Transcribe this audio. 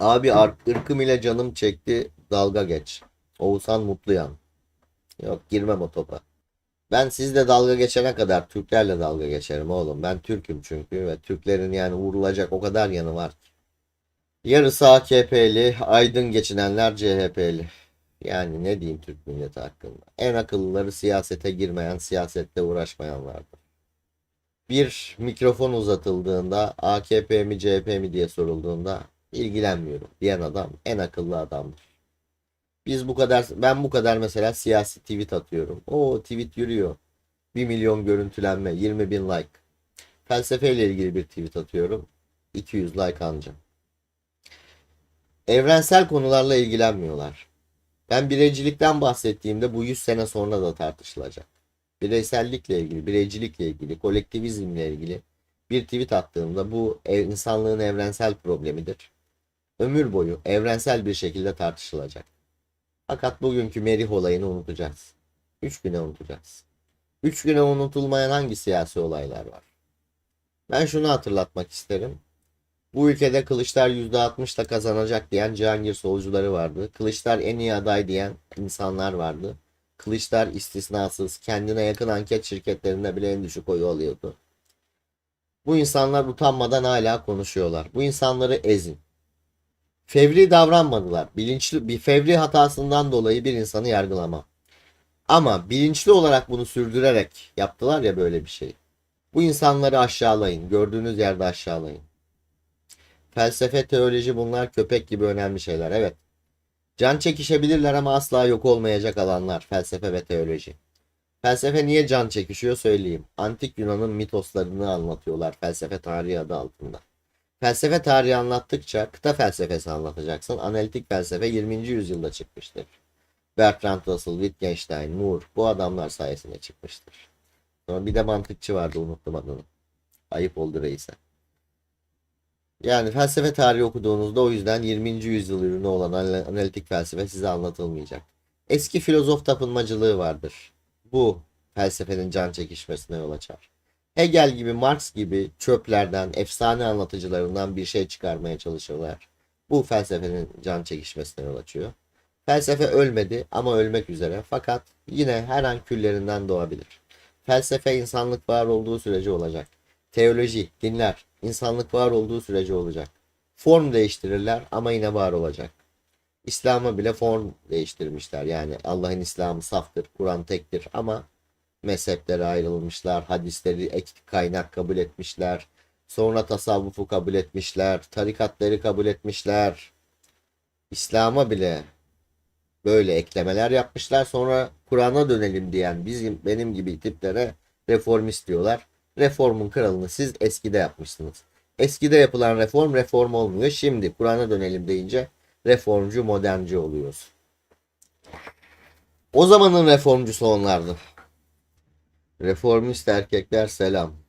Abi ar- ırkım ile canım çekti dalga geç. Oğuzhan Mutluyan. Yok girmem o topa. Ben sizle dalga geçene kadar Türklerle dalga geçerim oğlum. Ben Türk'üm çünkü ve Türklerin yani vurulacak o kadar yanı var ki. Yarısı AKP'li, aydın geçinenler CHP'li. Yani ne diyeyim Türk milleti hakkında. En akıllıları siyasete girmeyen, siyasette uğraşmayanlardır. Bir mikrofon uzatıldığında AKP mi CHP mi diye sorulduğunda ilgilenmiyorum diyen adam en akıllı adamdır. Biz bu kadar ben bu kadar mesela siyasi tweet atıyorum. O tweet yürüyor. 1 milyon görüntülenme, 20 bin like. Felsefeyle ilgili bir tweet atıyorum. 200 like anca. Evrensel konularla ilgilenmiyorlar. Ben bireycilikten bahsettiğimde bu 100 sene sonra da tartışılacak. Bireysellikle ilgili, bireycilikle ilgili, kolektivizmle ilgili bir tweet attığımda bu ev- insanlığın evrensel problemidir. Ömür boyu evrensel bir şekilde tartışılacak. Fakat bugünkü Merih olayını unutacağız. Üç güne unutacağız. Üç güne unutulmayan hangi siyasi olaylar var? Ben şunu hatırlatmak isterim. Bu ülkede Kılıçlar %60'la kazanacak diyen Cihangir solcuları vardı. Kılıçlar en iyi aday diyen insanlar vardı. Kılıçlar istisnasız kendine yakın anket şirketlerinde bile en düşük oyu alıyordu. Bu insanlar utanmadan hala konuşuyorlar. Bu insanları ezin. Fevri davranmadılar. Bilinçli bir fevri hatasından dolayı bir insanı yargılamam. Ama bilinçli olarak bunu sürdürerek yaptılar ya böyle bir şey. Bu insanları aşağılayın. Gördüğünüz yerde aşağılayın. Felsefe, teoloji bunlar köpek gibi önemli şeyler. Evet. Can çekişebilirler ama asla yok olmayacak alanlar. Felsefe ve teoloji. Felsefe niye can çekişiyor söyleyeyim. Antik Yunan'ın mitoslarını anlatıyorlar felsefe tarihi adı altında. Felsefe tarihi anlattıkça kıta felsefesi anlatacaksın. Analitik felsefe 20. yüzyılda çıkmıştır. Bertrand Russell, Wittgenstein, Moore bu adamlar sayesinde çıkmıştır. Sonra bir de mantıkçı vardı unuttum adını. Ayıp oldu reise. Yani felsefe tarihi okuduğunuzda o yüzden 20. yüzyıl ürünü olan anal- analitik felsefe size anlatılmayacak. Eski filozof tapınmacılığı vardır. Bu felsefenin can çekişmesine yol açar. Hegel gibi, Marx gibi çöplerden, efsane anlatıcılarından bir şey çıkarmaya çalışıyorlar. Bu felsefenin can çekişmesine yol açıyor. Felsefe ölmedi ama ölmek üzere fakat yine her an küllerinden doğabilir. Felsefe insanlık var olduğu sürece olacak. Teoloji, dinler, insanlık var olduğu sürece olacak. Form değiştirirler ama yine var olacak. İslam'a bile form değiştirmişler. Yani Allah'ın İslam'ı saftır, Kur'an tektir ama mezheplere ayrılmışlar, hadisleri ek kaynak kabul etmişler. Sonra tasavvufu kabul etmişler, tarikatları kabul etmişler. İslam'a bile böyle eklemeler yapmışlar. Sonra Kur'an'a dönelim diyen bizim benim gibi tiplere reformist diyorlar. Reformun kralını siz eskide yapmışsınız. Eskide yapılan reform reform olmuyor. Şimdi Kur'an'a dönelim deyince reformcu modernci oluyoruz. O zamanın reformcusu onlardı. Reformist erkekler selam.